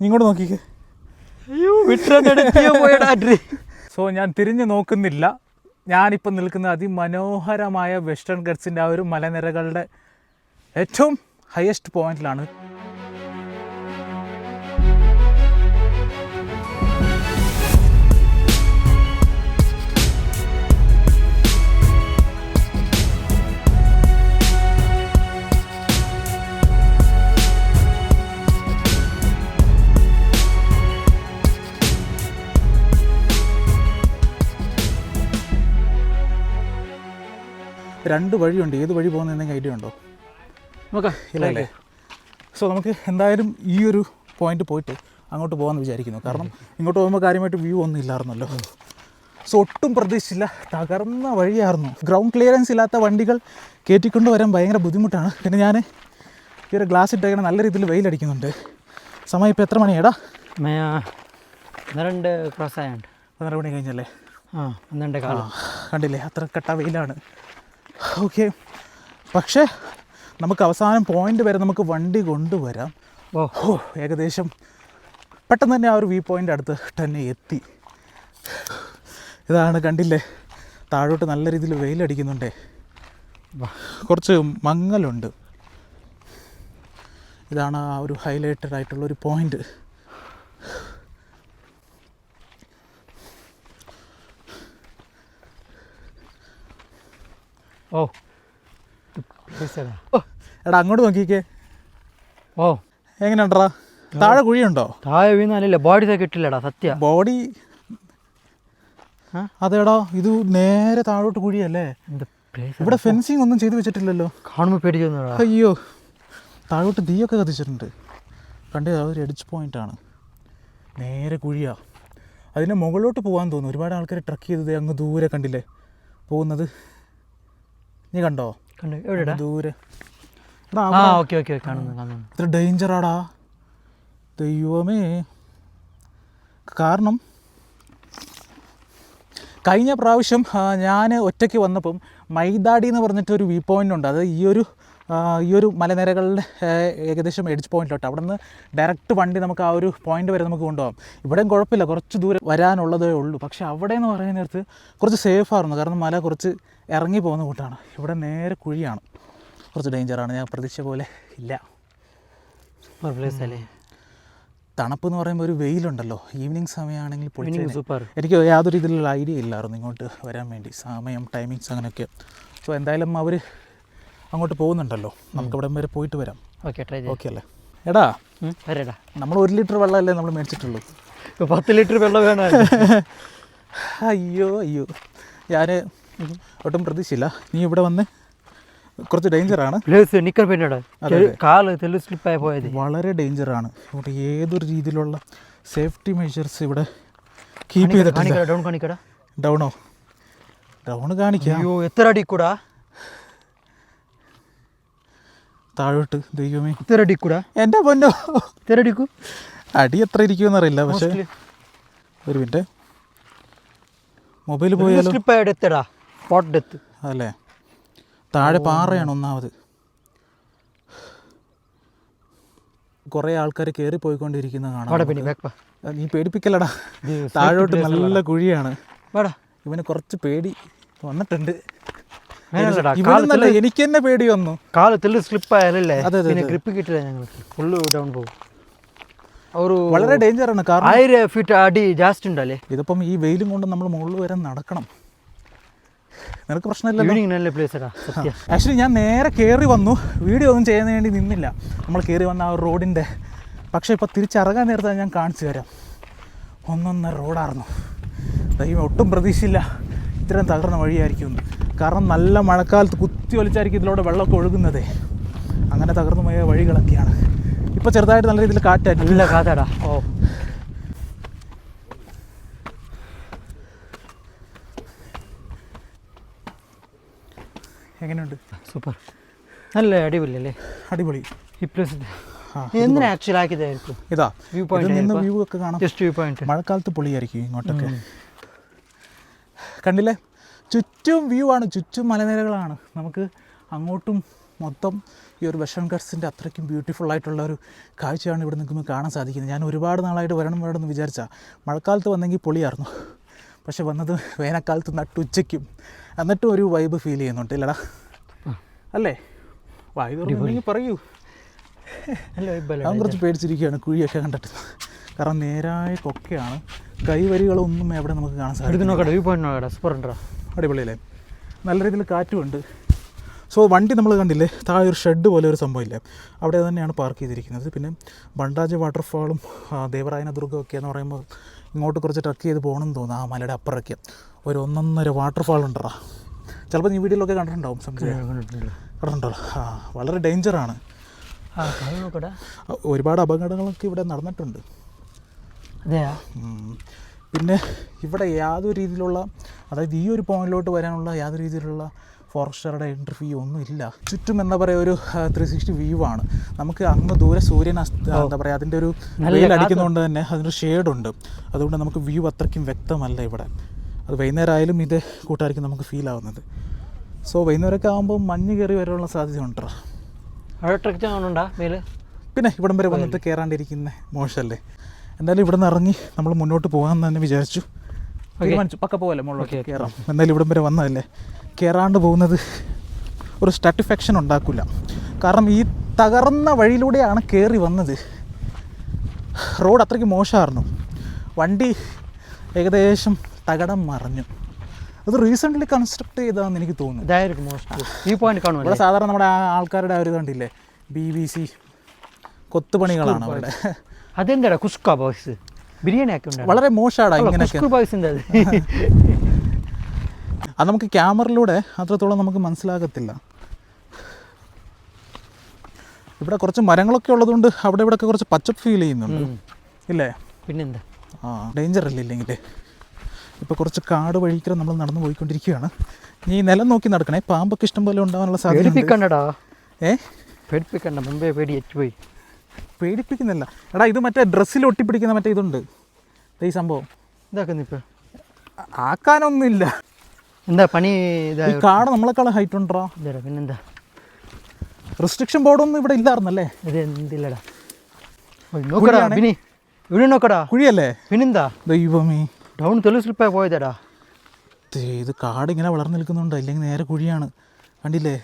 ഇങ്ങോട്ട് നോക്കിക്കേ. സോ ഞാൻ തിരിഞ്ഞു നോക്കുന്നില്ല. ഞാനിപ്പോൾ നിൽക്കുന്ന അതിമനോഹരമായ വെസ്റ്റേൺ ഗട്ട്സിന്റെ ആ ഒരു മലനിരകളുടെ ഏറ്റവും ഹയസ്റ്റ് പോയിന്റിലാണ് രണ്ട് വഴിയുണ്ട്. ഏത് വഴി പോകുന്നതെന്ന് ഐഡിയ ഉണ്ടോ? ഇല്ലല്ലേ? സോ നമുക്ക് എന്തായാലും ഈ ഒരു പോയിന്റ് പോയിട്ട് അങ്ങോട്ട് പോകാമെന്ന് വിചാരിക്കുന്നു. കാരണം ഇങ്ങോട്ട് പോകുമ്പോൾ കാര്യമായിട്ട് വ്യൂ ഒന്നും ഇല്ലായിരുന്നല്ലോ. സോ ഒട്ടും പ്രതീക്ഷിച്ചില്ല. തകർന്ന വഴിയായിരുന്നു. ഗ്രൗണ്ട് ക്ലിയറൻസ് ഇല്ലാത്ത വണ്ടികൾ കയറ്റിക്കൊണ്ട് വരാൻ ഭയങ്കര ബുദ്ധിമുട്ടാണ്. പിന്നെ ഞാൻ ഈ ഒരു ഗ്ലാസ് ഇട്ടേക്കണ നല്ല രീതിയിൽ വെയിലടിക്കുന്നുണ്ട് സമയം ഇപ്പോൾ എത്ര മണിയേടാ? രണ്ട് ക്രോസ് ആയുണ്ട്. പന്ത്രണ്ട് മണി കഴിഞ്ഞല്ലേ? ആ പന്ത്രണ്ട് കാലം. കണ്ടില്ലേ? അത്ര കട്ട വെയിലാണ്. ഓക്കെ പക്ഷേ നമുക്ക് അവസാനം പോയിന്റ് വരെ നമുക്ക് വണ്ടി കൊണ്ടുവരാം. ഓ. ഏകദേശം പെട്ടെന്ന് തന്നെ ആ ഒരു വ്യൂ പോയിന്റ് അടുത്ത് തന്നെ എത്തി. ഇതാണ് കണ്ടില്ലേ? താഴോട്ട് നല്ല രീതിയിൽ വെയിലടിക്കുന്നുണ്ടേ. കുറച്ച് മങ്ങലുണ്ട്. ഇതാണ് ആ ഒരു ഹൈലൈറ്റഡ് ആയിട്ടുള്ള ഒരു പോയിന്റ് ഓ. എടാ. ഓ. എടാ അങ്ങോട്ട് നോക്കിക്കേ. ഓ. എങ്ങനെയുണ്ടടാ? താഴെ കുഴിയുണ്ടോ? താഴെ വീണാലില്ല ബോഡി കിട്ടില്ലടാ സത്യ. ബോഡി അതെടാ ഇത് നേരെ താഴോട്ട് കുഴിയല്ലേ? ഇവിടെ ഫെൻസിങ് ഒന്നും ചെയ്തു വെച്ചിട്ടില്ലല്ലോ. കാണുമ്പോൾ പേടിക്കുന്നു അയ്യോ. താഴോട്ട് തീയൊക്കെ കത്തിച്ചിട്ടുണ്ട്. കണ്ടേ അതൊരു എഡിച്ച് പോയിന്റ് ആണ്. നേരെ കുഴിയാ. അതിന്റെ മുകളിലോട്ട് പോകാൻ തോന്നുന്നു. ഒരുപാട് ആൾക്കാർ ട്രക്ക് ചെയ്തത് അങ്ങ് ദൂരെ കണ്ടില്ലേ? പോകുന്നത് നീ കണ്ടോ? കണ്ടു. എവിടെടാ? ദൂരെ. ആ അവിടെ ഓക്കെ ഓക്കെ കാണുന്നു കാണുന്നു. ഇത്ര ഡേഞ്ചറാടാ ദൈവമേ. കാരണം കഴിഞ്ഞ പ്രാവശ്യം ഞാൻ ഒറ്റയ്ക്ക് വന്നപ്പം മൈദാടി എന്ന് പറഞ്ഞിട്ട് ഒരു വ്യൂ പോയിന്റ് ഉണ്ട്. അത് ഈ ഒരു ഈ ഒരു മലനിരകളുടെ ഏകദേശം എഡ്ജ് പോയിന്റിലോട്ട് അവിടെ നിന്ന് ഡയറക്റ്റ് വണ്ടി നമുക്ക് ആ ഒരു പോയിന്റ് വരെ നമുക്ക് കൊണ്ടുപോകാം. ഇവിടെയും കുഴപ്പമില്ല. കുറച്ച് ദൂരം വരാനുള്ളതേ ഉള്ളൂ. പക്ഷെ അവിടെ എന്ന് പറയുന്ന നേരത്ത് കുറച്ച് സേഫ് ആയിരുന്നു. കാരണം മല കുറച്ച് ഇറങ്ങി പോകുന്ന കൂട്ടാണ്. ഇവിടെ നേരെ കുഴിയാണ്. കുറച്ച് ഡേഞ്ചറാണ് ഞാൻ പ്രതീക്ഷ പോലെ ഇല്ല. തണുപ്പ് എന്ന് പറയുമ്പോൾ ഒരു വെയിലുണ്ടല്ലോ. ഈവനിങ് സമയമാണെങ്കിൽ സൂപ്പർ എനിക്ക് യാതൊരു ഇതിലുള്ള ഐഡിയ ഇല്ലായിരുന്നു ഇങ്ങോട്ട് വരാൻ വേണ്ടി. സമയം ടൈമിങ്സ് അങ്ങനെയൊക്കെ. സോ എന്തായാലും അവർ അങ്ങോട്ട് പോകുന്നുണ്ടല്ലോ. നമുക്ക് ഇവിടെ വരെ പോയിട്ട് വരാം. ഓക്കെ ട്രൈ ഓക്കെ അല്ലേ? എടാ വരടാ. നമ്മൾ ഒരു ലിറ്റർ വെള്ളമല്ലേ നമ്മൾ മേടിച്ചിട്ടുള്ളൂ? പത്ത് ലിറ്റർ വെള്ളം വേണം അയ്യോ അയ്യോ. ഞാൻ ഒട്ടും പ്രതീക്ഷയില്ല നീ ഇവിടെ വന്ന് കുറച്ച് ഡേഞ്ചർ ആണ്. നിക്കർ ഡേഞ്ചർ ആണ് അതെ. കാൽ തെല്ലു സ്ലിപ്പായി പോയത്. വളരെ ഡേഞ്ചറാണ് ഇവിടെ ഏതൊരു രീതിയിലുള്ള സേഫ്റ്റി മെഷേഴ്സ് ഇവിടെ കീപ്പ് ചെയ്തിട്ടുണ്ട് ഡൗണോ ഡൗൺ കാണിക്കാം. അയ്യോ എത്ര അടി കൂടാ? താഴോട്ട് ദൈവമേ. അടി എന്റെ പൊന്നോ. എത്ര അടി എത്ര ഇരിക്കുമെന്ന് അറിയില്ല പക്ഷേ ഒരു മിനിറ്റ്. മൊബൈൽ പോയാലോ? അല്ലേ എത്തടാ. സ്പോട്ട് ഡെത്ത് അല്ലേ? താഴെ പാറയാണ് ഒന്നാമത്. കുറേ ആൾക്കാർ കയറി പോയിക്കൊണ്ടിരിക്കുന്ന കാണാം നീ പേടിപ്പിക്കലടാ താഴോട്ട് നല്ല കുഴിയാണ്. ഇവന് കുറച്ച് പേടി വന്നിട്ടുണ്ട്. ഇവിടുന്നല്ല എനിക്ക് തന്നെ പേടി വന്നു കാലത്തിൽ സ്ലിപ്പ് ആയാലല്ലേ പിന്നെ ഗ്രിപ്പ് കിട്ടില്ല ഞങ്ങൾക്ക്. ഫുള്ള് ഡൗൺ പോകും. വളരെ ഡേഞ്ചർ ആണ് കാരണം ആയിരം ഫീറ്റ് അടി ജാസ്റ്റ് ഉണ്ടല്ലേ? ഇതിപ്പം ഈ വെയിലും കൊണ്ട് നമ്മൾ മുകളിൽ വരെ നടക്കണം. നിനക്ക് പ്രശ്നമില്ല പ്ലേസ് ആക്ച്വലി ഞാൻ നേരെ കയറി വന്നു. വീഡിയോ ഒന്നും ചെയ്യാൻ വേണ്ടി നിന്നില്ല. നമ്മൾ കയറി വന്ന ആ റോഡിന്റെ പക്ഷേ ഇപ്പോൾ തിരിച്ചിറങ്ങാൻ നേരത്തെ ഞാൻ കാണിച്ചു തരാം. ഒന്നൊന്ന് റോഡായിരുന്നു ദൈവം ഒട്ടും പ്രതീക്ഷയില്ല. ഇത്രയും തകർന്ന വഴിയായിരിക്കും കാരണം നല്ല മഴക്കാലത്ത് കുത്തി വലിച്ചായിരിക്കും ഇതിലൂടെ വെള്ളമൊക്കെ ഒഴുകുന്നതേ. അങ്ങനെ തകർന്നു പോയ വഴികളൊക്കെയാണ്. ഇപ്പോൾ ചെറുതായിട്ട് നല്ല രീതിയിൽ കാറ്റായിട്ട് ഇല്ല കാറ്റാടാ. ഓ. എങ്ങനെയുണ്ട്? സൂപ്പർ. നല്ല അടിപൊളി. അല്ലേ അടിപൊളി. ഇതാ വ്യൂ പോയിന്റ് നിന്ന് വ്യൂ ഒക്കെ കാണാം. ജസ്റ്റ് വ്യൂ പോയിന്റ് മഴക്കാലത്ത് പൊളിയായിരിക്കും ഇങ്ങോട്ടൊക്കെ. കണ്ടില്ലേ? ചുറ്റും വ്യൂ ആണ് ചുറ്റും മലനിരകളാണ്. നമുക്ക് അങ്ങോട്ടും മൊത്തം ഈ ഒരു വെസ്റ്റേൺ ഗട്ട്സിന്റെ അത്രയ്ക്കും ബ്യൂട്ടിഫുൾ ആയിട്ടുള്ള ഒരു കാഴ്ചയാണ് ഇവിടെ നിൽക്കുമ്പോൾ കാണാൻ സാധിക്കുന്നത്. ഞാൻ ഒരുപാട് നാളായിട്ട് വരണം വേണമെന്ന് വിചാരിച്ചാൽ മഴക്കാലത്ത് വന്നെങ്കിൽ പൊളിയായിരുന്നു. പക്ഷെ വന്നത് വേനൽക്കാലത്ത് നട്ടുച്ചയ്ക്കും എന്നിട്ടും ഒരു വൈബ് ഫീൽ ചെയ്യുന്നുണ്ട് ഇല്ലടാ. അല്ലേ? വായു പറയൂ. ഞാൻ അവൻ കുറച്ച് പേടിച്ചിരിക്കുകയാണ് കുഴിയൊക്കെ കണ്ടിട്ട്. കാരണം നേരായ കൊക്കയാണ്. കൈവരികളൊന്നും എവിടെ നമുക്ക് കാണാൻ സാധിക്കും അടിപൊളിയല്ലേ? നല്ല രീതിയിൽ കാറ്റുമുണ്ട്. സോ വണ്ടി നമ്മൾ കണ്ടില്ലേ? താഴെ ഒരു ഷെഡ് പോലെ ഒരു സംഭവം സംഭവമില്ലേ? അവിടെ തന്നെയാണ് പാർക്ക് ചെയ്തിരിക്കുന്നത്. പിന്നെ ബണ്ടാജ് വാട്ടർഫാളും ദേവരായന ദുർഗമൊക്കെ എന്ന് പറയുമ്പോൾ ഇങ്ങോട്ട് കുറച്ച് ട്രക്ക് ചെയ്ത് പോകണമെന്ന് തോന്നുന്നു ആ മലയുടെ അപ്പുറമൊക്കെ. ഒരു ഒന്നൊന്നര വാട്ടർഫാൾ ഉണ്ടറാ ചിലപ്പോൾ നീ വീഡിയോയിലൊക്കെ കണ്ടിട്ടുണ്ടാവും കണ്ടിട്ടുണ്ടോ. ആ വളരെ ഡേഞ്ചറാണ് ഒരുപാട് അപകടങ്ങളൊക്കെ ഇവിടെ നടന്നിട്ടുണ്ട്. അതെയാ. പിന്നെ ഇവിടെ യാതൊരു രീതിയിലുള്ള അതായത് ഈ ഒരു പോയിന്റിലോട്ട് വരാനുള്ള യാതൊരു രീതിയിലുള്ള ഫോറസ്റ്ററുടെ ഇന്റർവ്യൂ ഒന്നും ഇല്ല. ചുറ്റും എന്താ പറയുക ഒരു ത്രീ സിക്സ്റ്റി വ്യൂ ആണ്. നമുക്ക് അങ്ങ് ദൂരെ സൂര്യൻ എന്താ പറയുക അതിന്റെ ഒരു വെയിൽ അടിക്കുന്നതുകൊണ്ട് തന്നെ അതിന്റെ ഷെയ്ഡുണ്ട് അതുകൊണ്ട് നമുക്ക് വ്യൂ അത്രയ്ക്കും വ്യക്തമല്ല ഇവിടെ. അത് വൈകുന്നേരം ആയാലും ഇത് കൂട്ടായിരിക്കും നമുക്ക് ഫീൽ ആവുന്നത്. സോ വൈകുന്നേരമൊക്കെ ആകുമ്പോൾ മഞ്ഞ് കയറി വരാനുള്ള സാധ്യത ഉണ്ടോ അവിടെ പിന്നെ ഇവിടം വരെ വന്നിട്ട് കയറാണ്ടിരിക്കുന്ന മോശമല്ലേ എന്തായാലും ഇവിടെ നിന്ന് ഇറങ്ങി നമ്മൾ മുന്നോട്ട് പോകാമെന്ന് തന്നെ വിചാരിച്ചു. തീരുമാനിച്ചു. പക്ക പോകല്ലേ മുകളിലൊക്കെ കയറാം എന്തായാലും ഇവിടം വരെ വന്നതല്ലേ? കയറാണ്ട് പോകുന്നത് ഒരു സ്റ്റാറ്റിസ്ഫാക്ഷൻ ഉണ്ടാക്കില്ല കാരണം ഈ തകർന്ന വഴിയിലൂടെയാണ് കയറി വന്നത്. റോഡ് അത്രയ്ക്ക് മോശമായിരുന്നു. വണ്ടി ഏകദേശം തകടം മറിഞ്ഞു. അത് റീസെന്റ്ലി കൺസ്ട്രക്ട് ചെയ്തതാണെന്ന് എനിക്ക് തോന്നുന്നു. ഇവിടെ സാധാരണ നമ്മുടെ ആ ആൾക്കാരുടെ ആ ഒരു കണ്ടില്ലേ ബി ബി സി കൊത്തുപണികളാണ് അവിടെ. അതെന്താടാ കുസ്ക ബോയ്സ്? ബിരിയാണി ഉണ്ടാ? വളരെ മോശമാടാ ഇങ്ങനെ ബോയ്സിന്റെ അത്. അത് നമുക്ക് ക്യാമറയിലൂടെ അത്രത്തോളം നമുക്ക് മനസ്സിലാകത്തില്ല. ഇവിടെ കുറച്ച് മരങ്ങളൊക്കെ ഉള്ളതുകൊണ്ട് അവിടെ ഇവിടെ ഒക്കെ കുറച്ച് പച്ചപ്പ് ഫീൽ ചെയ്യുന്നുണ്ട്. ഇല്ലേ? പിന്നെന്താ? ആ ഡേഞ്ചർ അല്ലേ ഇല്ലെങ്കിൽ? ഇപ്പോൾ കുറച്ച് കാട് വഴിക്കര നമ്മൾ നടന്നു പോയിക്കൊണ്ടിരിക്കുകയാണ്. ഈ നിലം നോക്കി നടക്കണേ. പാമ്പൊക്കെ ഇഷ്ടം പോലെ ഉണ്ടാവാനുള്ള സാധ്യത ഏഹ് ഏ? പേടിപ്പിക്കണ്ട. മുമ്പേ പേടി പോയി. പേടിപ്പിക്കുന്നില്ല. എടാ ഇത് മറ്റേ ഡ്രസ്സിൽ ഒട്ടിപ്പിടിക്കുന്ന മറ്റേ ഇതുണ്ട്. ഈ സംഭവം. ഇതാക്കുന്നു ഇപ്പൊ ആക്കാനൊന്നുമില്ല. എന്താ പണി ഈ കാട് നമ്മളെക്കാളും ഹൈറ്റ് ഉണ്ടോ പിന്നെന്താ? റെസ്ട്രിക്ഷൻ ബോർഡൊന്നും ഇവിടെ ഇല്ലായിരുന്നല്ലേ? ഇത് എന്തില്ലടാ? നോക്കടാ ബിനി ഇവിടെ നോക്കടാ. കുഴിയല്ലേ? പിന്നെന്താ? ദൈവമേ. ഡൗൺ തെളിവ് സ്ലിപ്പായി പോയതാടാ. ഇത് കാട് ഇങ്ങനെ വളർന്നു നിൽക്കുന്നുണ്ടോ. ഇല്ലെങ്കിൽ നേരെ കുഴിയാണ്. കണ്ടില്ലേ?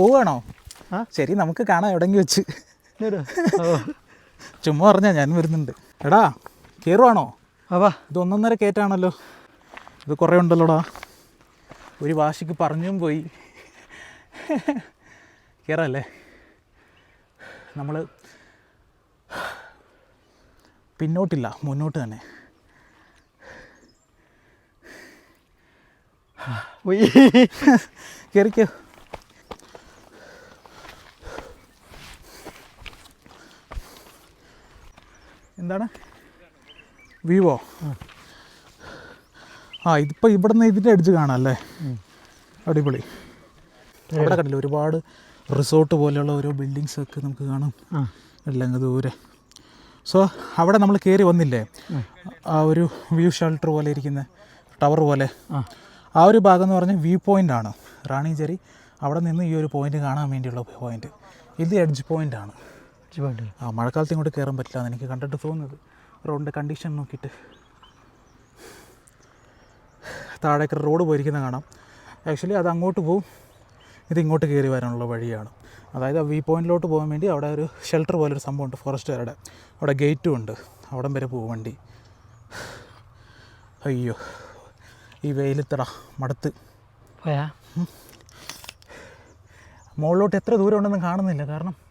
പോവുകയാണോ ആ? ശരി നമുക്ക് കാണാം എവിടെങ്കി വെച്ച്. ചുമ്മാ പറഞ്ഞാ ഞാൻ വരുന്നുണ്ട്. എടാ കയറുവാണോ അവാ ഇത് ഒന്നൊന്നര കയറ്റാണല്ലോ ഇത് കുറേ ഉണ്ടല്ലോടാ. ഒരു വാശിക്ക് പറഞ്ഞും പോയി. കയറല്ലേ നമ്മൾ പിന്നോട്ടില്ല മുന്നോട്ട് തന്നെ. കയറിക്കോ എന്താണ്? വിവോ. ആ ഇതിപ്പോൾ ഇവിടെ നിന്ന് ഇതിന്റെ അടിച്ച് കാണാം അല്ലേ? അടിപൊളി. അവിടെ കണ്ടില്ല ഒരുപാട് റിസോർട്ട് പോലെയുള്ള ഓരോ ബിൽഡിങ്സ് ഒക്കെ നമുക്ക് കാണാം. എല്ലാം ദൂരെ. സോ അവിടെ നമ്മൾ കയറി വന്നില്ലേ? ആ. ഒരു വ്യൂ ഷെൽട്ടർ പോലെ ഇരിക്കുന്ന ടവർ പോലെ. ആ. ഒരു ഭാഗം എന്ന് പറഞ്ഞാൽ വ്യൂ പോയിന്റ് ആണ്. റാണിചേരി അവിടെ നിന്ന് ഈ ഒരു പോയിന്റ് കാണാൻ വേണ്ടിയുള്ള പോയിന്റ് ഇത് എഡ്ജ് പോയിന്റ് ആണ്. ചുവട് ആ മഴക്കാലത്ത് ഇങ്ങോട്ട് കയറാൻ പറ്റില്ല എനിക്ക് കണ്ടിട്ട് തോന്നുന്നത്. റോഡിന്റെ കണ്ടീഷൻ നോക്കിയിട്ട്. താഴേക്ക് റോഡ് പോയിരിക്കുന്ന കാണാം. ആക്ച്വലി അത് അങ്ങോട്ട് പോവും. ഇത് ഇങ്ങോട്ട് കയറി വരാനുള്ള വഴിയാണ്. അതായത് ആ വ്യൂ പോയിന്റിലോട്ട് പോകാൻ വേണ്ടി അവിടെ ഒരു ഷെൽട്ടർ പോലൊരു സംഭവമുണ്ട്. ഫോറസ്റ്റുകാരുടെ അവിടെ ഗേറ്റും ഉണ്ട്. അവിടം വരെ പോകും വണ്ടി. അയ്യോ ഈ വെയിലത്തട മടുത്ത്. പോയാ? മുകളിലോട്ട് എത്ര ദൂരം ഉണ്ടെന്ന് കാണുന്നില്ല. കാരണം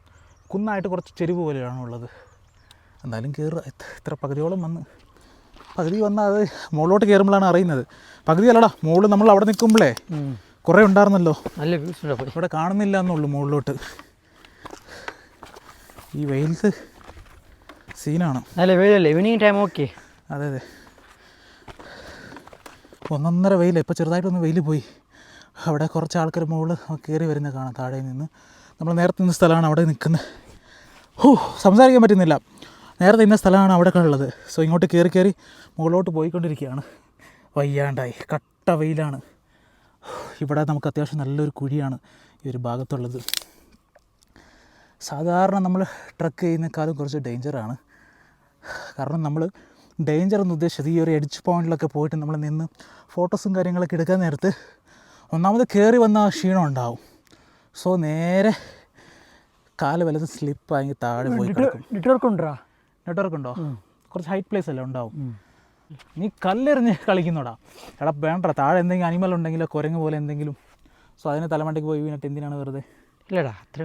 കുന്നായിട്ട് കുറച്ച് ചെരുവ് പോലെയാണ് ഉള്ളത്. എന്തായാലും കയറുക ഇത്ര പകുതിയോളം വന്ന്. പകുതി വന്നാൽ അത് മുകളിലോട്ട് കയറുമ്പോഴാണ് അറിയുന്നത്. പകുതി അല്ലടാ മുകളിൽ നമ്മൾ അവിടെ നിൽക്കുമ്പോഴേ. കുറേ ഉണ്ടായിരുന്നല്ലോ. നല്ല വ്യൂസ് ഇവിടെ കാണുന്നില്ല എന്നുള്ളൂ മുകളിലോട്ട്. ഈ വെയിലത്ത് സീനാണ്. നല്ല വെയിലല്ലേ? ഈവനിങ് ടൈം ഓക്കെ അതെ അതെ. ഒന്നൊന്നര വെയിൽ ഇപ്പോൾ ചെറുതായിട്ടൊന്ന് വെയിൽ പോയി. അവിടെ കുറച്ച് ആൾക്കാർ മുകളിൽ കയറി വരുന്നത് കാണാം താഴെ നിന്ന്. നമ്മൾ നേരത്തെ നിന്ന സ്ഥലമാണ് അവിടെ നിൽക്കുന്നത്. ഹോ സംസാരിക്കാൻ പറ്റുന്നില്ല. നേരത്തെ ഇന്ന സ്ഥലമാണ് അവിടെ ഉള്ളത്. സോ ഇങ്ങോട്ട് കയറി കയറി മുകളിലോട്ട് പോയിക്കൊണ്ടിരിക്കുകയാണ്. വയ്യാണ്ടായി. കട്ട വെയിലാണ്. ഇവിടെ നമുക്ക് അത്യാവശ്യം നല്ലൊരു കുഴിയാണ് ഈ ഒരു ഭാഗത്തുള്ളത്. സാധാരണ നമ്മൾ ട്രക്ക് ചെയ്യുന്നേക്കാളും കുറച്ച് ഡേഞ്ചറാണ് കാരണം നമ്മൾ ഡേഞ്ചർ എന്ന് ഉദ്ദേശിച്ചത് ഈ ഒരു എഡ്ജ് പോയിന്റിലൊക്കെ പോയിട്ട് നമ്മൾ നിന്ന് ഫോട്ടോസും കാര്യങ്ങളൊക്കെ എടുക്കാൻ നേരത്ത് ഒന്നാമത് കയറി വന്ന ക്ഷീണം ഉണ്ടാവും. സോ നേരെ കാൽ വലത് സ്ലിപ്പായി താഴെ പോയി കിടക്കും. നെറ്റ്വർക്ക് ഉണ്ടോ നെറ്റ്വർക്ക് ഉണ്ടോ കുറച്ച് ഹൈറ്റ് പ്ലേസ് അല്ലേ ഉണ്ടാവും. നീ കല്ലെറിഞ്ഞ് കളിക്കുന്നോടാ. എടാ വേണ്ട താഴെ എന്തെങ്കിലും അനിമൽ ഉണ്ടെങ്കിലോ കുരങ്ങ് പോലെ എന്തെങ്കിലും. സോ അതിന് തലമണ്ടയ്ക്ക് പോയി വീണിട്ട് എന്തിനാണ് വെറുതെ? ഇല്ലടാ അത്ര.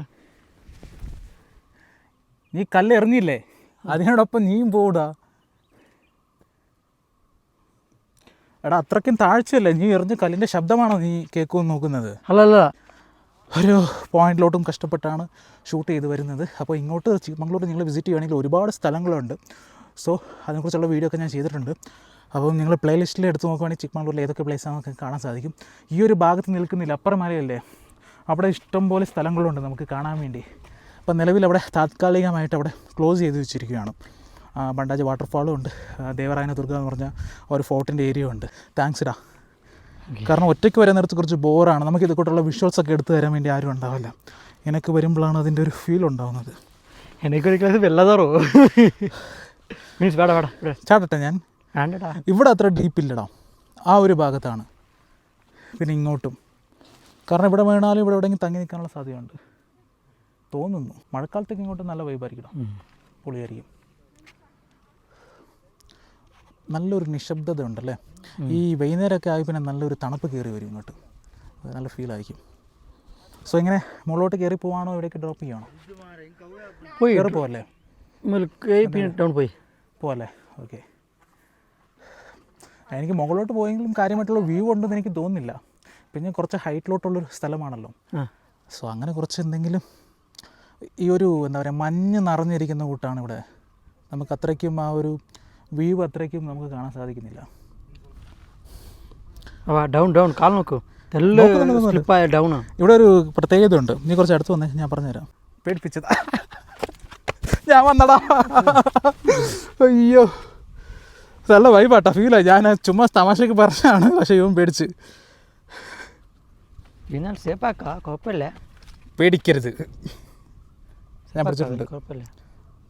നീ കല്ലെറിഞ്ഞില്ലേ? അതിനോടൊപ്പം നീയും പോടാ എടാ അത്രയ്ക്കും താഴ്ചയല്ലേ? നീ എറിഞ്ഞ കല്ലിന്റെ ശബ്ദമാണോ നീ കേൾക്കുമെന്ന് നോക്കുന്നത്? അല്ല അല്ല ഒരു പോയിന്റിലോട്ടും കഷ്ടപ്പെട്ടാണ് ഷൂട്ട് ചെയ്ത് വരുന്നത്. അപ്പോൾ ഇങ്ങോട്ട് ചിക്കമംഗ്ലൂർ നിങ്ങൾ വിസിറ്റ് ചെയ്യുകയാണെങ്കിൽ ഒരുപാട് സ്ഥലങ്ങളുണ്ട്. സോ അതിനെക്കുറിച്ചുള്ള വീഡിയോ ഒക്കെ ഞാൻ ചെയ്തിട്ടുണ്ട്. അപ്പോൾ നിങ്ങൾ പ്ലേ ലിസ്റ്റിൽ എടുത്ത് നോക്കുവാണെങ്കിൽ ചിക്കമംഗ്ലൂരിൽ ഏതൊക്കെ പ്ലേസ് നമുക്ക് കാണാൻ സാധിക്കും. ഈ ഒരു ഭാഗത്ത് നിൽക്കുന്നില്ല അപ്പുറമലയല്ലേ അവിടെ ഇഷ്ടംപോലെ സ്ഥലങ്ങളുണ്ട് നമുക്ക് കാണാൻ വേണ്ടി. അപ്പോൾ നിലവിൽ അവിടെ താത്കാലികമായിട്ട് അവിടെ ക്ലോസ് ചെയ്ത് വെച്ചിരിക്കുകയാണ്. ബണ്ടാജ് വാട്ടർഫാളും ഉണ്ട്. ദേവറായന ദുർഗ എന്ന് പറഞ്ഞ ഒരു ഫോർട്ടിന്റെ ഏരിയ ഉണ്ട്. താങ്ക്സ് ഇടാ കാരണം ഒറ്റയ്ക്ക് വരാൻ നേരത്തെ കുറച്ച് ബോറാണ് നമുക്ക് ഇതുകൂട്ടുള്ള വിഷ്വൽസ് ഒക്കെ എടുത്തു തരാൻ വേണ്ടി ആരും ഉണ്ടാവില്ല. എനിക്ക് വരുമ്പോഴാണ് അതിന്റെ ഒരു ഫീൽ ഉണ്ടാവുന്നത്. എനിക്കൊരു ക്ലാസ് വെള്ളതാറോ? മീൻസ് വേടാ വേടാ ഇവിടെ. ചാടട്ടെ ഞാൻ. ഇവിടെ അത്ര ഡീപ്പില്ലടാ ആ ഒരു ഭാഗത്താണ്. പിന്നെ ഇങ്ങോട്ടും. കാരണം ഇവിടെ വേണാലും ഇവിടെ എവിടെയെങ്കിലും തങ്ങി നിൽക്കാനുള്ള സാധ്യതയുണ്ട്. തോന്നുന്നു. മഴക്കാലത്തേക്ക് ഇങ്ങോട്ട് നല്ല വൈബായിരിക്കണം പൊളിയായിരിക്കും നല്ലൊരു നിശബ്ദത ഉണ്ടല്ലേ ഈ വൈകുന്നേരമൊക്കെ ആയി പിന്നെ നല്ലൊരു തണുപ്പ് കയറി വരും ഇങ്ങോട്ട്. നല്ല ഫീലായിരിക്കും സോ ഇങ്ങനെ മുകളിലോട്ട് കയറി പോവാണോ? ഇവിടേക്ക് ഡ്രോപ്പ് ചെയ്യണോ പോയി. കയറി പോവല്ലേ? ടൗൺ പോയി. പോവല്ലേ? ഓക്കെ എനിക്ക് മുകളിലോട്ട് പോയെങ്കിലും കാര്യമായിട്ടുള്ള വ്യൂ ഉണ്ടെന്ന് എനിക്ക് തോന്നുന്നില്ല. പിന്നെ കുറച്ച് ഹൈറ്റിലോട്ടുള്ളൊരു സ്ഥലമാണല്ലോ. സോ അങ്ങനെ കുറച്ച് എന്തെങ്കിലും ഈ ഒരു എന്താ പറയുക മഞ്ഞ് നിറഞ്ഞിരിക്കുന്ന കൂട്ടാണ് ഇവിടെ. നമുക്ക് അത്രയ്ക്കും ആ ഒരു വ്യൂ അത്രയ്ക്കും നമുക്ക് കാണാൻ സാധിക്കുന്നില്ല. ഡൗൺ ഡൗൺ കാൽ നോക്കൂ. നോക്കുന്നുണ്ട്. ഇവിടെ ഒരു പ്രത്യേകത ഉണ്ട് നീ കുറച്ച് അടുത്ത് വന്നേ ഞാൻ പറഞ്ഞുതരാം. പേടിപ്പിച്ചതാ. ഞാൻ വന്നടാ. അയ്യോ. നല്ല വൈബാട്ടാ ഫീലാ ഞാൻ ചുമ്മാ തമാശക്ക് പറഞ്ഞാണ് പക്ഷേ ഇവൻ പേടിച്ച്. കുഴപ്പമില്ല. പേടിക്കരുത്. ഞാൻ പിടിച്ചിട്ടുണ്ട് കുഴപ്പമില്ല.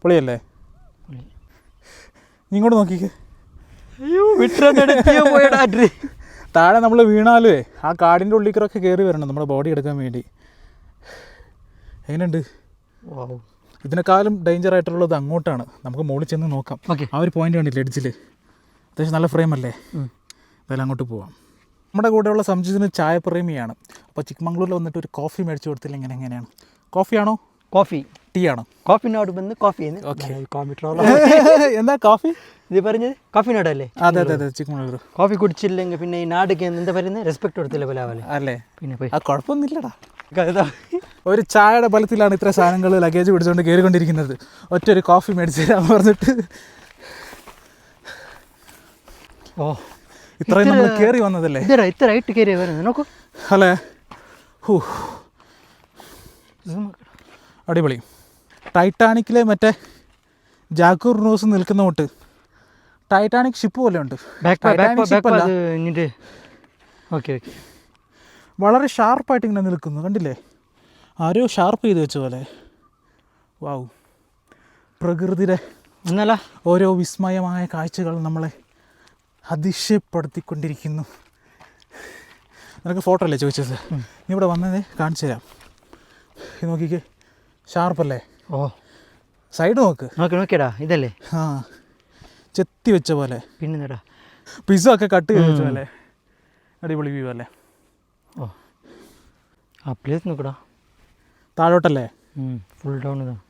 പൊളിയല്ലേ? ഇങ്ങോട്ട് നോക്കിക്കേ. താഴെ നമ്മൾ വീണാലേ ആ കാടിന്റെ ഉള്ളിക്കറൊക്കെ കയറി വരണം നമ്മുടെ ബോഡി എടുക്കാൻ വേണ്ടി. എങ്ങനെയുണ്ട്? ഇതിനേക്കാളും ഡേഞ്ചർ ആയിട്ടുള്ളത് അങ്ങോട്ടാണ്. നമുക്ക് മുകളിൽ ചെന്ന് നോക്കാം. ഓക്കെ. ആ ഒരു പോയിന്റ് കണ്ടില്ലേ എഡ്ജിൽ അത്യാവശ്യം നല്ല ഫ്രെയിം അല്ലേ? എന്തായാലും അങ്ങോട്ട് പോവാം. നമ്മുടെ കൂടെയുള്ള സംജിത്തിന് ചായപ്രേമിയാണ് അപ്പോൾ ചിക്കമംഗ്ലൂരിൽ വന്നിട്ട് ഒരു കോഫി മേടിച്ചു കൊടുത്തില്ല ഇങ്ങനെ എങ്ങനെയാണ് കോഫിയാണോ കോഫി ടീ ആണോ കോഫിനോട് വന്ന് കോഫി എന്താ കോഫി ഇത് പറഞ്ഞത് കോഫിനോടല്ലേ അതെ അതെ അതെ ചിക്കമംഗ്ലൂർ കോഫി കുടിച്ചില്ലെങ്കിൽ പിന്നെ ഈ നാടിക്ക് എന്താ പറയുന്നത് റെസ്പെക്ട് കൊടുത്തില്ല പോലെ അല്ലേ? പിന്നെ പോയി. ആ കുഴപ്പമൊന്നുമില്ലടാ. ഒരു ചായയുടെ ബലത്തിലാണ് ഇത്ര സാധനങ്ങൾ ലഗേജ് പിടിച്ചുകൊണ്ട് കയറിക്കൊണ്ടിരിക്കുന്നത് ഒറ്റ ഒരു കോഫി മേടിച്ച് തരാൻ പറഞ്ഞിട്ട്. ഓ. ഇത്രയും നമ്മൾ കയറി വന്നതല്ലേ? ഇതരാ ഇത്ര ഹൈറ്റ് കയറി വരുന്നത്. നോക്കൂ. അല്ലേ? ഹൂ. അടിപൊളി. ടൈറ്റാനിക്കിലെ മറ്റേ ജാക്കൂർ റൂസ് നിൽക്കുന്ന തൊട്ട് ടൈറ്റാനിക് ഷിപ്പ് പോലെ ഉണ്ട്. വളരെ ഷാർപ്പായിട്ട് ഇങ്ങനെ നിൽക്കുന്നു. കണ്ടില്ലേ? ആരോ ഷാർപ്പ് ചെയ്ത് വെച്ച പോലെ. വാവ് പ്രകൃതിയുടെ എന്നല്ല ഓരോ വിസ്മയമായ കാഴ്ചകൾ നമ്മളെ അതിശയപ്പെടുത്തിക്കൊണ്ടിരിക്കുന്നു. നിനക്ക് ഫോട്ടോ അല്ലേ ചോദിച്ചത്? നീ ഇവിടെ വന്നതേ കാണിച്ചു തരാം നോക്കിക്കേ. ഷാർപ്പല്ലേ ഓ. സൈഡ് നോക്ക്. നോക്കി നോക്കിയടാ ഇതല്ലേ? ആ ചെത്തി വെച്ച പോലെ. പിന്നെടാ പിസ്സ ഒക്കെ കട്ട് ചെയ്ത് വെച്ച പോലെ. അടിപൊളി വ്യൂ അല്ലേ? ഓ. ആ പ്ലേസ് നോക്കടാ. താഴോട്ടല്ലേ? ഫുൾ ഡൗൺ ഇതാണ്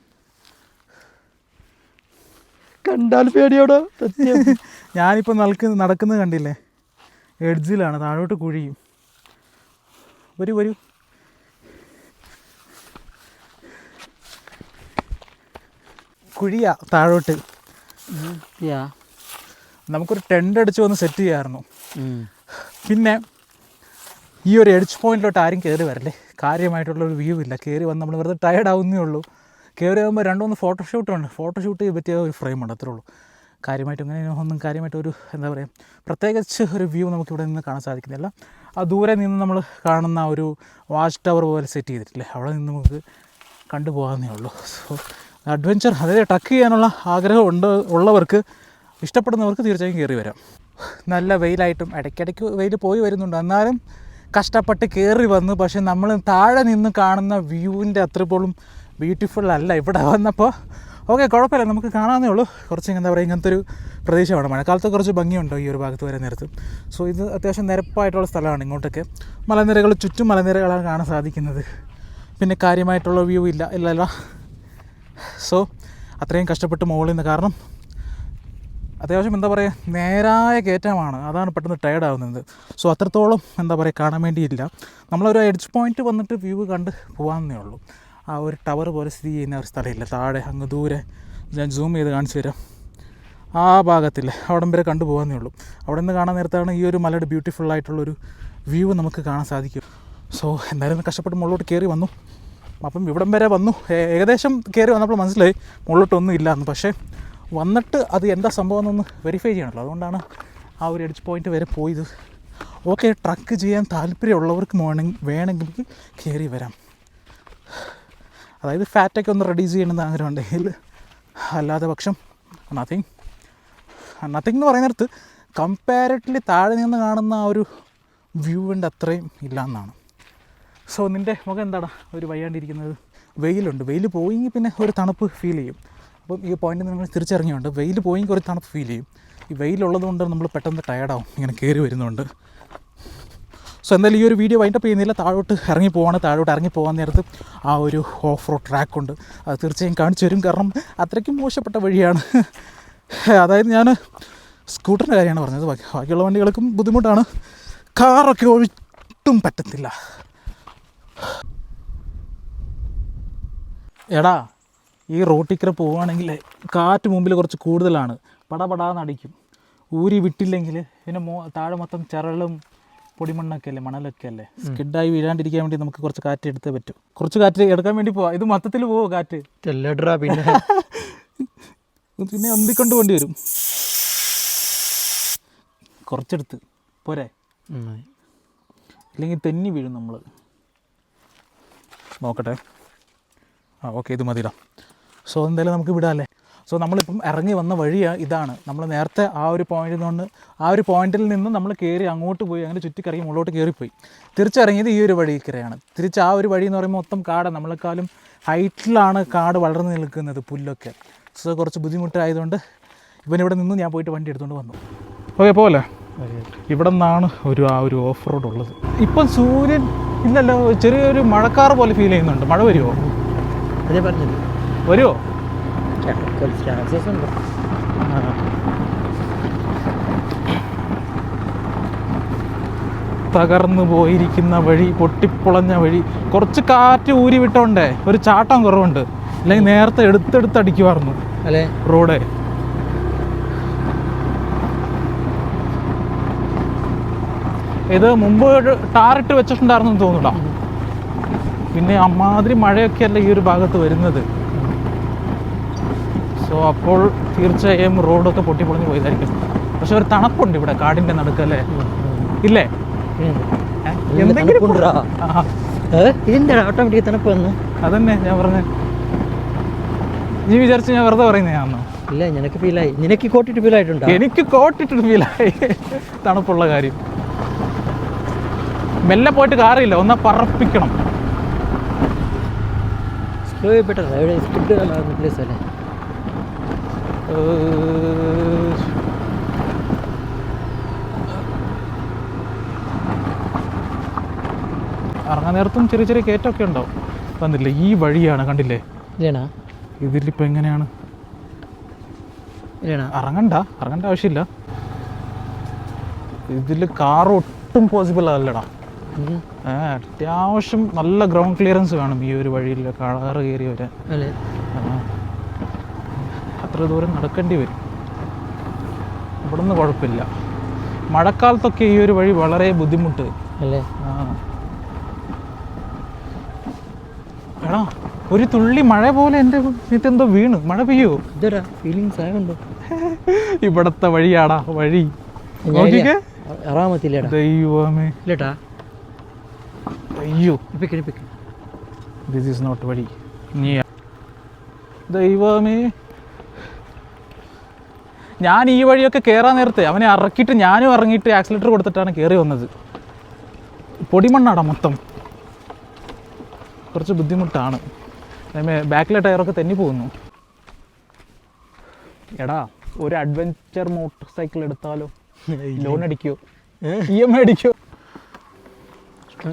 കണ്ടാൽ പേടിയോടാ ഞാനിപ്പോൾ നടക്കുന്ന നടക്കുന്നത് കണ്ടില്ലേ? എഡ്ജിലാണ് താഴോട്ട് കുഴിയും. വരൂ വരൂ. കുഴിയാ താഴോട്ട്. നമുക്കൊരു ടെന്റ് അടിച്ച് വന്ന് സെറ്റ് ചെയ്യാമായിരുന്നു പിന്നെ ഈ ഒരു എഡ്ജ് പോയിന്റിലോട്ട് ആരും കയറി വരല്ലേ? കാര്യമായിട്ടുള്ളൊരു വ്യൂ ഇല്ല. കയറി വന്ന് നമ്മൾ വെറുതെ ടയർഡ് ആവുന്നേ ഉള്ളൂ. കയറി ആകുമ്പോൾ രണ്ട് മൂന്ന് ഫോട്ടോഷൂട്ടുണ്ട് ഫോട്ടോഷൂട്ട് ചെയ്യാൻ പറ്റിയ ഒരു ഫ്രെയിം ഉണ്ട് അത്രേ ഉള്ളൂ. കാര്യമായിട്ട് അങ്ങനെ ഒന്നും കാര്യമായിട്ട് ഒരു എന്താ പറയുക പ്രത്യേകിച്ച് ഒരു വ്യൂ നമുക്ക് ഇവിടെ നിന്ന് കാണാൻ സാധിക്കുന്നില്ല. ആ ദൂരെ നിന്ന് നമ്മൾ കാണുന്ന ഒരു വാച്ച് ടവർ പോലെ സെറ്റ് ചെയ്തിട്ടില്ലേ? അവിടെ നിന്ന് നമുക്ക് കണ്ടുപോകാമെന്നേ ഉള്ളൂ. സോ അഡ്വഞ്ചർ അതായത് ടക്ക് ചെയ്യാനുള്ള ആഗ്രഹം ഉണ്ട് ഉള്ളവർക്ക് ഇഷ്ടപ്പെടുന്നവർക്ക് തീർച്ചയായും കയറി വരാം. നല്ല വെയിലായിട്ടും ഇടയ്ക്കിടയ്ക്ക് വെയിൽ പോയി വരുന്നുണ്ട്. എന്നാലും കഷ്ടപ്പെട്ട് കയറി വന്നു. പക്ഷേ നമ്മൾ താഴെ നിന്ന് കാണുന്ന വ്യൂവിന്റെ അത്ര പോലും ബ്യൂട്ടിഫുൾ അല്ല. ഇവിടെ വന്നപ്പോൾ ഓക്കെ കുഴപ്പമില്ല. നമുക്ക് കാണാമെന്നേ ഉള്ളൂ. കുറച്ച് എന്താ പറയുക ഇങ്ങനത്തെ ഒരു പ്രദേശമാണ്. മഴക്കാലത്ത് കുറച്ച് ഭംഗിയുണ്ടോ ഈ ഒരു ഭാഗത്ത് വരെ നേരത്ത്. സോ ഇത് അത്യാവശ്യം നിരപ്പായിട്ടുള്ള സ്ഥലമാണ് ഇങ്ങോട്ടൊക്കെ. മലനിരകൾ ചുറ്റും മലനിരകളാണ് കാണാൻ സാധിക്കുന്നത്. പിന്നെ കാര്യമായിട്ടുള്ള വ്യൂ ഇല്ല. ഇല്ലല്ല. സോ അത്രയും കഷ്ടപ്പെട്ട് മുകളിൽ നിന്ന് കാരണം അത്യാവശ്യം എന്താ പറയുക നേരായ കയറ്റമാണ്. അതാണ് പെട്ടെന്ന് ടയേർഡ് ആവുന്നത്. സോ അത്രത്തോളം എന്താ പറയുക കാണാൻ വേണ്ടിയില്ല. നമ്മളൊരു എഡ്ജ് പോയിന്റ് വന്നിട്ട് വ്യൂ കണ്ട് പോകാമെന്നേ ഉള്ളൂ. ആ ഒരു ടവർ പോലെ സ്ഥിതി ചെയ്യുന്ന ഒരു സ്ഥലമില്ല താഴെ അങ്ങ് ദൂരെ. ഞാൻ സൂം ചെയ്ത് കാണിച്ചു തരാം. ആ ഭാഗത്തിൽ അവിടം വരെ കണ്ടു പോകാമെന്നേ ഉള്ളൂ. അവിടെ നിന്ന് കാണാൻ നേരത്താണ് ഈ ഒരു മലയുടെ ബ്യൂട്ടിഫുൾ ആയിട്ടുള്ളൊരു വ്യൂ നമുക്ക് കാണാൻ സാധിക്കും സോ എന്തായാലും കഷ്ടപ്പെട്ട് മുകളിലോട്ട് കയറി വന്നു. അപ്പം ഇവിടം വരെ വന്നു. ഏകദേശം കയറി വന്നപ്പോൾ മനസ്സിലായി മുകളിലോട്ടൊന്നും ഇല്ലാന്ന്. പക്ഷേ വന്നിട്ട് അത് എന്താ സംഭവം എന്നൊന്ന് വെരിഫൈ ചെയ്യണമല്ലോ അതുകൊണ്ടാണ് ആ ഒരു എഡ്ജ് പോയിന്റ് വരെ പോയത്. ഓക്കെ ട്രക്ക് ചെയ്യാൻ താല്പര്യമുള്ളവർക്ക് വേണമെങ്കിൽ വേണമെങ്കിൽ കയറി വരാം. അതായത് ഫാറ്റൊക്കെ ഒന്ന് റെഡ്യൂസ് ചെയ്യണമെന്ന് ആഗ്രഹം ഉണ്ടെങ്കിൽ അല്ലാതെ പക്ഷം നത്തിങ് നത്തിങ് എന്ന് പറയുന്നിടത്ത് കമ്പാരറ്റ്ലി താഴെ നിന്ന് കാണുന്ന ആ ഒരു വ്യൂവിന്റെ അത്രയും ഇല്ല എന്നാണ് സോ നിന്റെ മുഖം എന്താടാ? ഒരു വയ്യാണ്ടിരിക്കുന്നത്. വെയിലുണ്ട്. വെയിൽ പോയെങ്കിൽ പിന്നെ ഒരു തണുപ്പ് ഫീൽ ചെയ്യും. അപ്പം ഈ പോയിന്റിൽ നിങ്ങൾ തിരിച്ചറിഞ്ഞുകൊണ്ട് വെയിൽ പോയെങ്കിൽ ഒരു തണുപ്പ് ഫീൽ ചെയ്യും. ഈ വെയിലുള്ളത് കൊണ്ട് നമ്മൾ പെട്ടെന്ന് ടയർഡാവും ഇങ്ങനെ കയറി വരുന്നുണ്ട്. സോ എന്തായാലും ഈ ഒരു വീഡിയോ വൈൻഡപ്പ് ചെയ്യുന്നില്ല താഴോട്ട് ഇറങ്ങി പോവാണ്. താഴോട്ട് ഇറങ്ങി പോകാൻ നേരത്ത് ആ ഒരു ഓഫ് റോഡ് ട്രാക്ക് ഉണ്ട്. അത് തീർച്ചയായും കാണിച്ചു തരും. കാരണം അത്രയ്ക്കും മോശപ്പെട്ട വഴിയാണ്. അതായത് ഞാൻ സ്കൂട്ടറിന്റെ കാര്യമാണ് പറഞ്ഞത്. ബാക്കിയുള്ള വണ്ടികൾക്കും ബുദ്ധിമുട്ടാണ്. കാറൊക്കെ ഒട്ടും പറ്റത്തില്ല. എടാ ഈ റോട്ടിക്കര പോവുകയാണെങ്കിൽ കാറ്റ് മുമ്പിൽ കുറച്ച് കൂടുതലാണ്. പടപടാന്ന് അടിക്കും. ഊരി വിട്ടില്ലെങ്കിൽ പിന്നെ മോ താഴെ മൊത്തം ചരളും പൊടിമണ്ണൊക്കെ അല്ലേ മണലൊക്കെ അല്ലേ? സ്കിഡായി വീഴാണ്ടിരിക്കാൻ വേണ്ടി നമുക്ക് കുറച്ച് കാറ്റ് എടുത്തേ പറ്റും. കുറച്ച് കാറ്റ് എടുക്കാൻ വേണ്ടി പോവാം. ഇത് മൊത്തത്തിൽ പോവോ കാറ്റ്? ചെല്ലടാ പിന്നെ. പിന്നെ ഒന്തിക്കൊണ്ട് വേണ്ടി വരും. കുറച്ചെടുത്ത്. പോരെ. അല്ലെങ്കിൽ തെന്നി വീഴും നമ്മൾ നോക്കട്ടെ. ആ ഓക്കെ ഇത് മതിടാ. സോ എന്തായാലും നമുക്ക് വിടാമല്ലേ സോ നമ്മളിപ്പം ഇറങ്ങി വന്ന വഴി ഇതാണ്. നമ്മൾ നേരത്തെ ആ ഒരു പോയിന്റിൽ നിന്ന് ആ ഒരു പോയിന്റിൽ നിന്ന് നമ്മൾ കയറി അങ്ങോട്ട് പോയി അങ്ങനെ ചുറ്റിക്കറങ്ങി മുകളിലോട്ട് കയറിപ്പോയി തിരിച്ചിറങ്ങിയത് ഈ ഒരു വഴി കയറിയാണ് തിരിച്ച് ആ ഒരു വഴി എന്ന് പറയുമ്പോൾ മൊത്തം കാടാണ് നമ്മളെക്കാളും ഹൈറ്റിലാണ് കാട് വളർന്നു നിൽക്കുന്നത് പുല്ലൊക്കെ. സോ കുറച്ച് ബുദ്ധിമുട്ടായതുകൊണ്ട് ഇവനിവിടെ നിന്ന് ഞാൻ പോയിട്ട് വണ്ടി എടുത്തുകൊണ്ട് വന്നു. ഓക്കെ പോലെ. ഇവിടെ നിന്നാണ് ഒരു ആ ഒരു ഓഫ് റോഡ് ഉള്ളത്. ഇപ്പം സൂര്യൻ ഇല്ലല്ലോ ചെറിയൊരു മഴക്കാർ പോലെ ഫീൽ ചെയ്യുന്നുണ്ട്. മഴ വരുമോ അതെ പറഞ്ഞത് വരുമോ ചാൻസസ് ഉണ്ട് തകർന്നു പോയിരിക്കുന്ന വഴി പൊട്ടിപ്പൊളഞ്ഞ വഴി കുറച്ച് കാറ്റ് ഊരി വിട്ടോണ്ടേ ഒരു ചാട്ടം കുറവുണ്ട്. അല്ലെങ്കിൽ നേരത്തെ എടുത്തെടുത്ത് അടിക്കുമായിരുന്നു അല്ലേ? റോഡ്. ഇത് മുമ്പ് ടാറിട്ട് വെച്ചിട്ടുണ്ടായിരുന്നു തോന്നുടാ പിന്നെ അമ്മാതിരി മഴയൊക്കെയല്ല ഈ ഒരു ഭാഗത്ത് വരുന്നത്. സോ അപ്പോൾ തീർച്ചയായും റോഡൊക്കെ പൊട്ടിപ്പൊളിഞ്ഞ് പോയതായിരിക്കും. പക്ഷെ ഒരു തണുപ്പുണ്ട് ഇവിടെ കാടിന്റെ നടുക്കല്ലേ ഇല്ലേ? എനിക്ക് എന്തെങ്കിലും ഓട്ടോമാറ്റിക് തണുപ്പ് വന്ന്? അതന്നെ ഞാൻ പറഞ്ഞ. നീ വിചാരിച്ച് ഞാൻ വെറുതെ പറയുന്നതാണോ ഇല്ല നിനക്ക് ഫീലായി നിനക്ക് കോട്ടിട്ട് ഫീലായിട്ടുണ്ടോ എനിക്ക് കോട്ടിട്ട് ഫീലായി തണുപ്പുള്ള കാര്യം. മെല്ലെ പോയിട്ട് കാറില്ല ഒന്ന് പറപ്പിക്കണം. നേരത്തും ചെറിയ ചെറിയ കയറ്റമൊക്കെ ഉണ്ടാവും. വന്നില്ല ഈ വഴിയാണ് കണ്ടില്ലേ? ഇല്ലേണാ ഇതിലിപ്പോൾ എങ്ങനെയാണ്? ഇറങ്ങണ്ട ഇറങ്ങണ്ട ആവശ്യമില്ല. ഇതിൽ കാർ ഒട്ടും പോസിബിൾ അല്ലടാ. അത്യാവശ്യം നല്ല ഗ്രൗണ്ട് ക്ലിയറൻസ് വേണം ഈ ഒരു വഴിയിൽ കാറ് കയറി വരാൻ. അത്ര ദൂരം നടക്കേണ്ടി വരും. ഇവിടുന്ന് കുഴപ്പമില്ല. മഴക്കാലത്തൊക്കെ ഈ ഒരു വഴി വളരെ ബുദ്ധിമുട്ട്. അല്ലേ? എടാ ഒരു തുള്ളി മഴ പോലെ എന്റെ എന്തോ വീണ്. മഴ പെയ്യോ? ഇതരാ ഫീലിങ്സ് ആയതുണ്ടോ ഇവിടത്തെ വഴിയാടാ വഴി. ദൈവമേ. ഇല്ലേട്ടാ. അയ്യോ. ദിസ് ഈസ് നോട്ട് വഴി. നീ ദൈവമേ. ഞാൻ ഈ വഴിയൊക്കെ കയറാൻ നേരത്തെ അവനെ ഇറക്കിയിട്ട് ഞാനും ഇറങ്ങിയിട്ട് ആക്സിലേറ്റർ കൊടുത്തിട്ടാണ് കയറി വന്നത്. പൊടിമണ്ണാടാ മൊത്തം. കുറച്ച് ബുദ്ധിമുട്ടാണ്. ബാക്കിലെ ടയറൊക്കെ തെന്നി പോകുന്നു. എടാ ഒരു അഡ്വഞ്ചർ മോട്ടോർ സൈക്കിൾ എടുത്താലോ? ലോൺ അടിക്കോ? ഇ എം ഐ അടിക്കോ?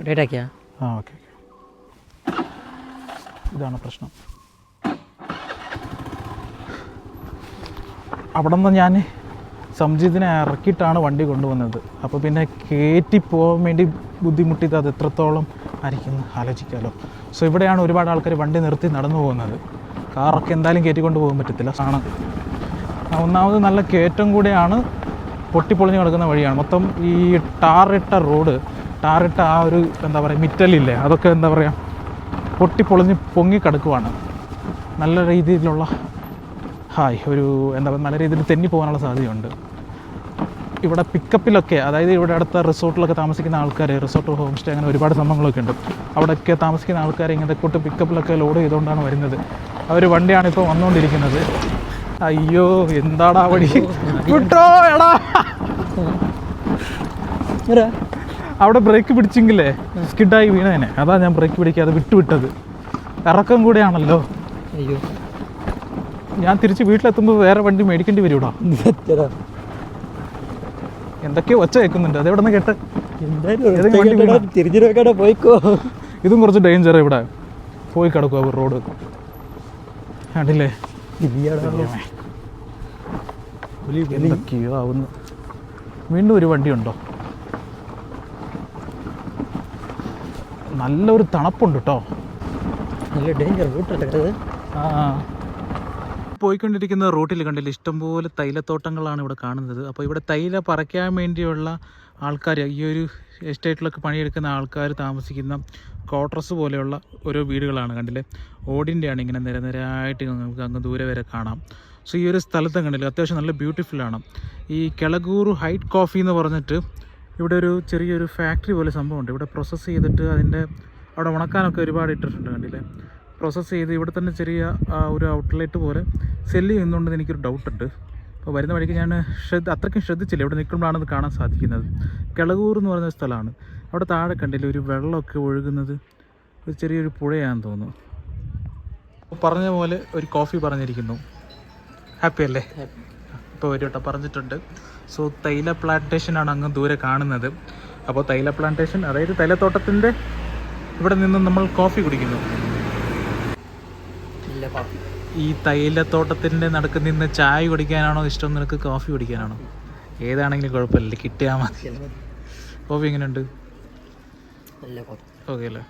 ഡേറ്റ് ആക്കിയാ? ആ ഓക്കെ ഇതാണ് പ്രശ്നം. അവിടെ നിന്ന് ഞാൻ സംജിത്തിനെ ഇറക്കിയിട്ടാണ് വണ്ടി കൊണ്ടുവന്നത്. അപ്പോൾ പിന്നെ കയറ്റി പോകാൻ വേണ്ടി ബുദ്ധിമുട്ടിയത് അത് എത്രത്തോളം ആയിരിക്കും ആലോചിക്കാമല്ലോ സോ ഇവിടെയാണ് ഒരുപാട് ആൾക്കാർ വണ്ടി നിർത്തി നടന്നു പോകുന്നത്. കാറൊക്കെ എന്തായാലും കയറ്റിക്കൊണ്ട് പോകാൻ പറ്റത്തില്ല. ആണ്. ഒന്നാമത് നല്ല കയറ്റം കൂടെയാണ് പൊട്ടിപ്പൊളിഞ്ഞ് കിടക്കുന്ന വഴിയാണ്. മൊത്തം ഈ ടാറിട്ട റോഡ് ടാറിട്ട ആ ഒരു എന്താ പറയുക മിറ്റലില്ലേ അതൊക്കെ എന്താ പറയുക പൊട്ടിപ്പൊളിഞ്ഞ് പൊങ്ങി കിടക്കുവാണ്. നല്ല രീതിയിലുള്ള ഹായ് ഒരു എന്താ പറയുക നല്ല രീതിയിൽ തെന്നി പോകാനുള്ള സാധ്യതയുണ്ട്. ഇവിടെ പിക്കപ്പിലൊക്കെ അതായത് ഇവിടെ അടുത്ത റിസോർട്ടിലൊക്കെ താമസിക്കുന്ന ആൾക്കാർ റിസോർട്ട് ഹോം സ്റ്റേ അങ്ങനെ ഒരുപാട് സംഭവങ്ങളൊക്കെ ഉണ്ട്. അവിടെയൊക്കെ താമസിക്കുന്ന ആൾക്കാർ ഇങ്ങനത്തെ കൂട്ട് പിക്കപ്പിലൊക്കെ ലോഡ് ചെയ്തുകൊണ്ടാണ് വരുന്നത്. അവർ വണ്ടിയാണ് ഇപ്പോൾ വന്നുകൊണ്ടിരിക്കുന്നത്. അയ്യോ എന്താടാ വഴി? വിട്ടോ എടാ. അവിടെ ബ്രേക്ക് പിടിച്ചെങ്കിലേ സ്കിഡായി വീണേനെ. അതാ ഞാൻ ബ്രേക്ക് പിടിക്കാതെ വിട്ടുവിട്ടത്. ഇറക്കം കൂടെയാണല്ലോ. അയ്യോ. ഞാൻ തിരിച്ച് വീട്ടിലെത്തുമ്പോൾ വേറെ വണ്ടി മേടിക്കേണ്ടി വരൂടാ. എന്തൊക്കെയോ ഒച്ച കേൾക്കുന്നുണ്ട്. അതെവിടെ നിന്ന് കേട്ട്? തിരിഞ്ഞിട്ട് പോയിക്കോ. ഇതും കുറച്ച് ഡേഞ്ചർ ഇവിടെ. പോയി കിടക്കുക റോഡ് കണ്ടില്ലേ? എന്തൊക്കെയോ ആവുന്നു. വീണ്ടും ഒരു വണ്ടിയുണ്ടോ? നല്ലൊരു തണുപ്പുണ്ട് കേട്ടോ നല്ല ഡേഞ്ചർ റൂട്ട് ആ പോയിക്കൊണ്ടിരിക്കുന്ന റൂട്ടിൽ കണ്ടില്ല ഇഷ്ടംപോലെ തൈലത്തോട്ടങ്ങളാണ് ഇവിടെ കാണുന്നത്. അപ്പോൾ ഇവിടെ തൈല പറിക്കാൻ വേണ്ടിയുള്ള ആൾക്കാർ ഈ ഒരു എസ്റ്റേറ്റിലൊക്കെ പണിയെടുക്കുന്ന ആൾക്കാർ താമസിക്കുന്ന ക്വാർട്ടേഴ്സ് പോലെയുള്ള ഓരോ വീടുകളാണ് കണ്ടില്ലേ. ഓടിന്റെയാണ് ഇങ്ങനെ നിരനിരയായിട്ട് നമുക്ക് അങ്ങ് ദൂരെ വരെ കാണാം. സോ ഈ ഒരു സ്ഥലത്ത് കണ്ടില്ല അത്യാവശ്യം നല്ല ബ്യൂട്ടിഫുള്ളാണ് ഈ കിളകൂർ ഹൈറ്റ് കോഫി എന്ന് പറഞ്ഞിട്ട് ഇവിടെ ഒരു ചെറിയൊരു ഫാക്ടറി പോലെ സംഭവമുണ്ട്. ഇവിടെ പ്രോസസ്സ് ചെയ്തിട്ട് അതിന്റെ അവിടെ ഉണക്കാനൊക്കെ ഒരുപാട് ഇട്ടിട്ടുണ്ട് കണ്ടില്ലേ? പ്രോസസ്സ് ചെയ്ത് ഇവിടെ തന്നെ ചെറിയ ഒരു ഔട്ട്ലെറ്റ് പോലെ സെല്ല് ചെയ്യുന്നുണ്ടെന്ന് എനിക്കൊരു ഡൗട്ടുണ്ട് അപ്പോൾ വരുന്ന വഴിക്ക് ഞാൻ ശ്രദ്ധ അത്രയ്ക്കും ശ്രദ്ധിച്ചില്ല. ഇവിടെ നിൽക്കുമ്പോഴാണ് അത് കാണാൻ സാധിക്കുന്നത്. കിളകൂർ എന്ന് പറയുന്ന സ്ഥലമാണ്. അവിടെ താഴെ കണ്ടില്ലേ ഒരു വെള്ളമൊക്കെ ഒഴുകുന്നത്. ഒരു ചെറിയൊരു പുഴയാണെന്ന് തോന്നുന്നു. പറഞ്ഞ പോലെ ഒരു കോഫി പറഞ്ഞിരിക്കുന്നു. ഹാപ്പി അല്ലേ? ഇപ്പോൾ ഒരു വട്ടം പറഞ്ഞിട്ടുണ്ട്. സോ തൈല പ്ലാന്റേഷനാണ് അങ്ങ് ദൂരെ കാണുന്നത്. അപ്പോൾ തൈല പ്ലാന്റേഷൻ അതായത് തൈലത്തോട്ടത്തിന്റെ ഇവിടെ നിന്ന് നമ്മൾ കോഫി കുടിക്കുന്നു. ഈ തൈലത്തോട്ടത്തിന്റെ നടുക്ക് നിന്ന് ചായ കുടിക്കാനാണോ ഇഷ്ടം? നിനക്ക് കോഫി കുടിക്കാനാണോ? ഏതാണെങ്കിലും കുഴപ്പമില്ല കിട്ടിയാൽ മതി. കോഫി എങ്ങനെയുണ്ട്? ഓക്കെ അല്ലേ?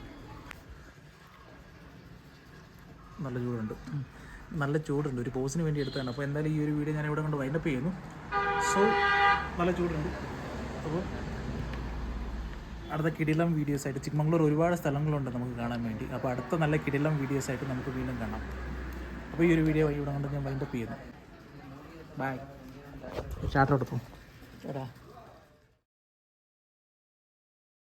നല്ല ചൂടുണ്ട്. നല്ല ചൂടുണ്ട്. ഒരു പോസിന് വേണ്ടി എടുത്താണ് അപ്പോൾ എന്തായാലും ഈ ഒരു വീഡിയോ ഞാൻ ഇവിടെ കൊണ്ട് വൈൻഡപ്പ് ചെയ്യുന്നു. സോ നല്ല ചൂടുണ്ട്. അപ്പോൾ അടുത്ത കിടിലം വീഡിയോസ് ആയിട്ട് ചിക്കമംഗ്ലൂർ ഒരുപാട് സ്ഥലങ്ങളുണ്ട് നമുക്ക് കാണാൻ വേണ്ടി. അപ്പോൾ അടുത്ത നല്ല കിടിലം വീഡിയോസ് ആയിട്ട് നമുക്ക് വീണ്ടും കാണാം. അപ്പോൾ ഈ ഒരു വീഡിയോ ഇവിടെ കൊണ്ട് ഞാൻ വൈൻഡപ്പ് ചെയ്യുന്നു. ബൈ ചാട്ടോടൊപ്പം എടാ.